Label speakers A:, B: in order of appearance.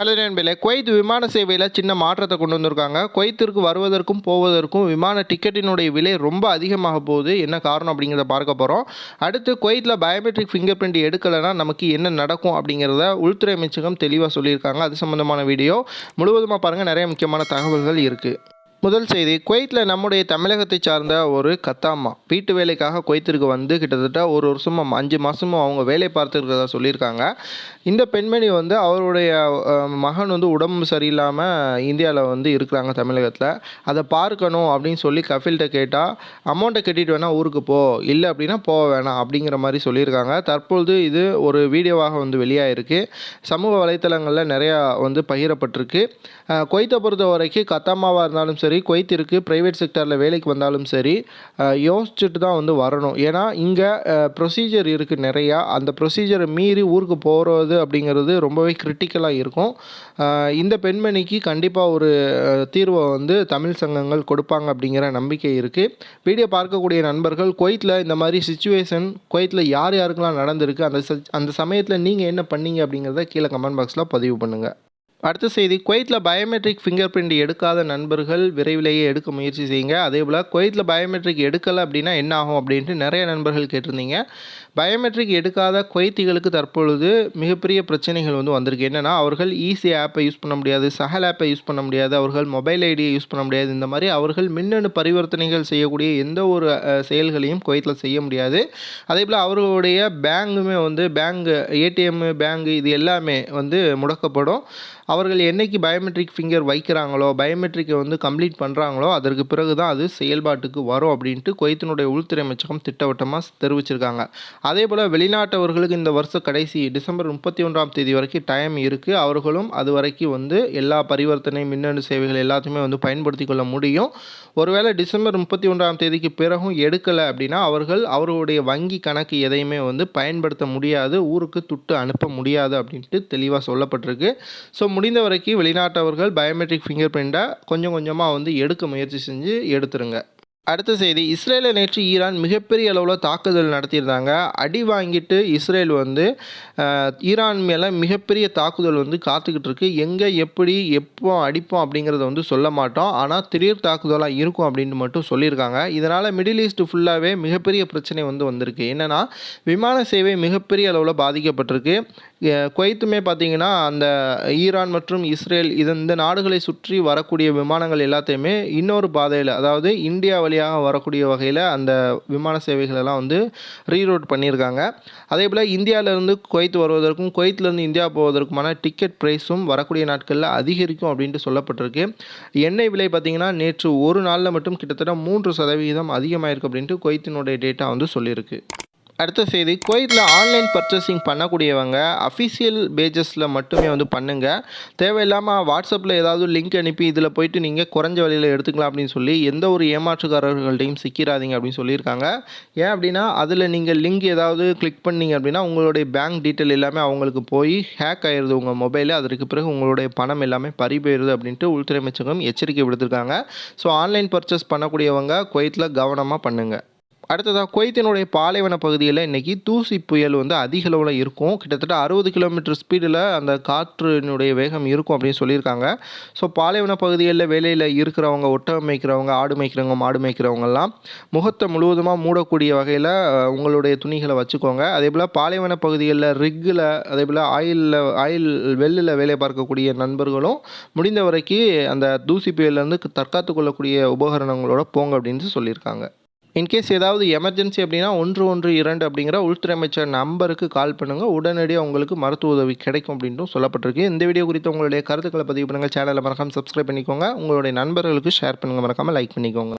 A: Hello நண்பர்களே Kuwait விமான சேவையில் சின்ன மாற்றத்தை கொண்டு வந்திருக்காங்க. குவைத்திற்கு வருவதற்கும் போவதற்கும் விமான டிக்கெட்டினுடைய விலை ரொம்ப அதிகமாக போகுது. என்ன காரணம் அப்படிங்கிறத பார்க்க போகிறோம் அடுத்து குவைத்தில் பயோமெட்ரிக் ஃபிங்கர் பிரிண்ட் எடுக்கலைன்னா நமக்கு என்ன நடக்கும் அப்படிங்கிறத உள்துறை அமைச்சகம் தெளிவாக சொல்லியிருக்காங்க. அது சம்மந்தமான வீடியோ. முழுவதுமாக பாருங்கள் நிறைய முக்கியமான தகவல்கள் இருக்குது முதல் செய்தி குவைத்தில் நம்முடைய தமிழகத்தை சார்ந்த ஒரு கத்தாம்மா வீட்டு வேலைக்காக குவைத்திற்கு வந்து கிட்டத்தட்ட ஒரு வருஷமும் அஞ்சு மாதமும் அவங்க வேலை பார்த்துருக்கிறதா சொல்லியிருக்காங்க. இந்த பெண்மணி வந்து அவருடைய மகன் வந்து உடம்பு சரியில்லாமல் இந்தியாவில் வந்து இருக்கிறாங்க தமிழகத்தில். அதை பார்க்கணும் அப்படின்னு சொல்லி கஃபில்கிட்ட கேட்டால் அமௌண்ட்டை கட்டிட்டு வேணால் ஊருக்கு போ. இல்லை அப்படின்னா போக வேணாம் அப்படிங்கிற மாதிரி சொல்லியிருக்காங்க. தற்பொழுது இது ஒரு வீடியோவாக வந்து வெளியாகிருக்கு சமூக வலைத்தளங்களில் நிறையா வந்து பகிரப்பட்டிருக்கு. குவைத்தை பொறுத்த வரைக்கும் கத்தாமாவாக இருந்தாலும் சரி குவைத்திற்கு ப்ரைவேட் செக்டரில் வேலைக்கு வந்தாலும் சரி யோசிச்சுட்டு தான் வந்து வரணும். ஏன்னா இங்கே ப்ரொசீஜர் இருக்குது நிறையா. அந்த ப்ரொசீஜரை மீறி ஊருக்கு போகிறது அப்படிங்கிறது ரொம்பவே கிரிட்டிக்கலாக இருக்கும். இந்த பெண்மணிக்கு கண்டிப்பாக ஒரு தீர்வை வந்து தமிழ் சங்கங்கள் கொடுப்பாங்க அப்படிங்கிற நம்பிக்கை இருக்குது வீடியோ பார்க்கக்கூடிய நண்பர்கள் குவைத்தில் இந்த மாதிரி சுச்சுவேஷன் குவைத்தில் யார் யாருக்கெல்லாம் நடந்திருக்கு அந்த ச- அந்த சமயத்தில் நீங்கள் என்ன பண்ணீங்க அப்படிங்கிறத கீழே கமெண்ட் பாக்ஸில் பதிவு பண்ணுங்கள் அடுத்த செய்தி குவைத்தில் பயோமெட்ரிக் ஃபிங்கர் பிரிண்ட் எடுக்காத நண்பர்கள் விரைவிலேயே எடுக்க முயற்சி செய்யுங்க. அதே போல் குவைத்தில் பயோமெட்ரிக் எடுக்கலை அப்படின்னா என்ன ஆகும் அப்படின்ட்டு நிறைய நண்பர்கள் கேட்டிருந்தீங்க. பயோமெட்ரிக் எடுக்காத குவைத்திகளுக்கு தற்பொழுது மிகப்பெரிய பிரச்சனைகள் வந்து வந்திருக்கு. என்னென்னா அவர்கள் ஈஸி ஆப்பை யூஸ் பண்ண முடியாது சஹல் ஆப்பை யூஸ் பண்ண முடியாது அவர்கள் மொபைல் ஐடியை யூஸ் பண்ண முடியாது. இந்த மாதிரி அவர்கள் மின்னணு பரிவர்த்தனைகள் செய்யக்கூடிய எந்த ஒரு செயல்களையும் குவைத்தில் செய்ய முடியாது. அதே போல் அவர்களுடைய பேங்குமே வந்து பேங்கு ஏடிஎம்மு பேங்கு இது எல்லாமே வந்து முடக்கப்படும். அவர்கள் என்னைக்கு பயோமெட்ரிக் ஃபிங்கர் வைக்கிறாங்களோ பயோமெட்ரிக்கை வந்து கம்ப்ளீட் பண்ணுறாங்களோ அதற்கு பிறகு தான் அது செயல்பாட்டுக்கு வரும் அப்படின்ட்டு குவைத்தினுடைய உள்துறை அமைச்சகம் திட்டவட்டமாக தெரிவிச்சிருக்காங்க. அதே போல் வெளிநாட்டவர்களுக்கு இந்த வருஷ கடைசி டிசம்பர் முப்பத்தி ஒன்றாம் தேதி வரைக்கும் டைம் இருக்குது அவர்களும் அது வரைக்கும் வந்து எல்லா பரிவர்த்தனை மின்னணு சேவைகள் எல்லாத்தையுமே வந்து பயன்படுத்தி கொள்ள முடியும். ஒருவேளை டிசம்பர் முப்பத்தி ஒன்றாம் தேதிக்கு பிறகும் எடுக்கலை அப்படின்னா அவர்கள் அவர்களுடைய வங்கி கணக்கு எதையுமே வந்து பயன்படுத்த முடியாது. ஊருக்கு துட்டு அனுப்ப முடியாது அப்படின்ட்டு தெளிவாக சொல்லப்பட்டிருக்கு. ஸோ முடிந்த வரைக்கும் வெளிநாட்டவர்கள் பயோமெட்ரிக் ஃபிங்கர் பிரிண்ட்டை கொஞ்சம் கொஞ்சமாக வந்து எடுக்க முயற்சி செஞ்சு எடுத்துருங்க. அடுத்த செய்தி இஸ்ரேலில் நேற்று ஈரான் மிகப்பெரிய அளவில் தாக்குதல் நடத்தியிருந்தாங்க. அடி வாங்கிட்டு இஸ்ரேல் வந்து ஈரான் மேலே மிகப்பெரிய தாக்குதல் வந்து காத்துக்கிட்டு இருக்கு. எங்கே எப்படி எப்போ அடிப்போம் அப்படிங்கிறத வந்து சொல்ல மாட்டோம். ஆனால் திடீர் தாக்குதலாக இருக்கும் அப்படின்னு மட்டும் சொல்லியிருக்காங்க. இதனால் மிடில் ஈஸ்ட் ஃபுல்லாகவே மிகப்பெரிய பிரச்சனை வந்து வந்திருக்கு. என்னென்னா விமான சேவை மிகப்பெரிய அளவில் பாதிக்கப்பட்டிருக்கு. குவைத்துமே பார்த்தீங்கன்னா அந்த ஈரான் மற்றும் இஸ்ரேல் இது இந்த நாடுகளை சுற்றி வரக்கூடிய விமானங்கள் எல்லாத்தையுமே இன்னொரு பாதையில் அதாவது இந்தியா வழியாக வரக்கூடிய வகையில் அந்த விமான சேவைகளெல்லாம் வந்து ரீரூட் பண்ணியிருக்காங்க. அதே போல் இந்தியாவிலேருந்து குவைத் வருவதற்கும் குவைத்திலேருந்து இந்தியா போவதற்குமான டிக்கெட் ப்ரைஸும் வரக்கூடிய நாட்களில் அதிகரிக்கும் அப்படின்ட்டு சொல்லப்பட்டிருக்கு. எண்ணெய் விலை பார்த்திங்கன்னா நேற்று ஒரு நாளில் மட்டும் கிட்டத்தட்ட மூன்று சதவீதம் அதிகமாயிருக்கு அப்படின்ட்டு குவைத்தினுடைய டேட்டா வந்து சொல்லியிருக்கு. அடுத்த செய்தி குவைத்தில் ஆன்லைன் பர்ச்சேசிங் பண்ணக்கூடியவங்க அஃபிஷியல் பேஜஸில் மட்டுமே வந்து பண்ணுங்கள் தேவையில்லாமல் வாட்ஸ்அப்பில் ஏதாவது லிங்க் அனுப்பி இதில் போயிட்டு நீங்கள் குறைஞ்ச வழியில் எடுத்துக்கலாம் அப்படின்னு சொல்லி எந்த ஒரு ஏமாற்றுக்காரர்கள்ட்டையும் சிக்கிறாதீங்க அப்படின்னு சொல்லியிருக்காங்க. ஏன் அப்படின்னா அதில் நீங்கள் லிங்க் ஏதாவது கிளிக் பண்ணீங்க அப்படின்னா உங்களுடைய பேங்க் டீட்டெயில் எல்லாமே அவங்களுக்கு போய் ஹேக் ஆயிடுது உங்கள் மொபைலில் அதற்கு பிறகு உங்களுடைய பணம் எல்லாமே பறி போயிடுது அப்படின்ட்டு உள்துறை அமைச்சகம் எச்சரிக்கை விடுத்திருக்காங்க. ஸோ ஆன்லைன் பர்ச்சேஸ் பண்ணக்கூடியவங்க குவைத்தில் கவனமாக பண்ணுங்கள் அடுத்ததாக குவைத்தினுடைய பாலைவன பகுதியில் இன்றைக்கி தூசி புயல் வந்து அதிக அளவில் இருக்கும். கிட்டத்தட்ட அறுபது கிலோமீட்டர் ஸ்பீடில் அந்த காற்றினுடைய வேகம் இருக்கும் அப்படின்னு சொல்லியிருக்காங்க. ஸோ பாலைவன பகுதிகளில் வேலையில் இருக்கிறவங்க ஒட்டகம் மேய்க்கிறவங்க ஆடு மேய்க்கிறவங்க மாடு மேய்க்கிறவங்கெல்லாம் முகத்தை முழுவதுமாக மூடக்கூடிய வகையில் உங்களுடைய துணிகளை வச்சுக்கோங்க. அதே போல் பாலைவன பகுதிகளில் ரிக்கில் அதே போல் ஆயிலில் ஆயில் வெள்ளில் வேலை பார்க்கக்கூடிய நண்பர்களும் முடிந்த வரைக்கும் அந்த தூசி புயல்லேருந்து தற்காத்து கொள்ளக்கூடிய உபகரணங்களோட போங்க அப்படின்னு சொல்லியிருக்காங்க. இன்கேஸ் ஏதாவது எமர்ஜென்சி அப்படின்னா ஒன்று ஒன்று இரண்டு அப்படிங்கிற உள்துறை அமைச்சர் நம்பருக்கு கால் பண்ணுங்கள் உடனடியாக உங்களுக்கு மருத்துவ உதவி கிடைக்கும் அப்படின்ட்டும் சொல்லப்பட்டிருக்கு. இந்த வீடியோ குறித்து உங்களுடைய கருத்துக்களை பதிவு பண்ணுங்கள் சேனலை மறக்காமல் சப்ஸ்கிரைப் பண்ணிக்கோங்க. உங்களுடைய நண்பர்களுக்கு ஷேர் பண்ணுங்கள் மறக்காமல் லைக் பண்ணிக்கோங்க.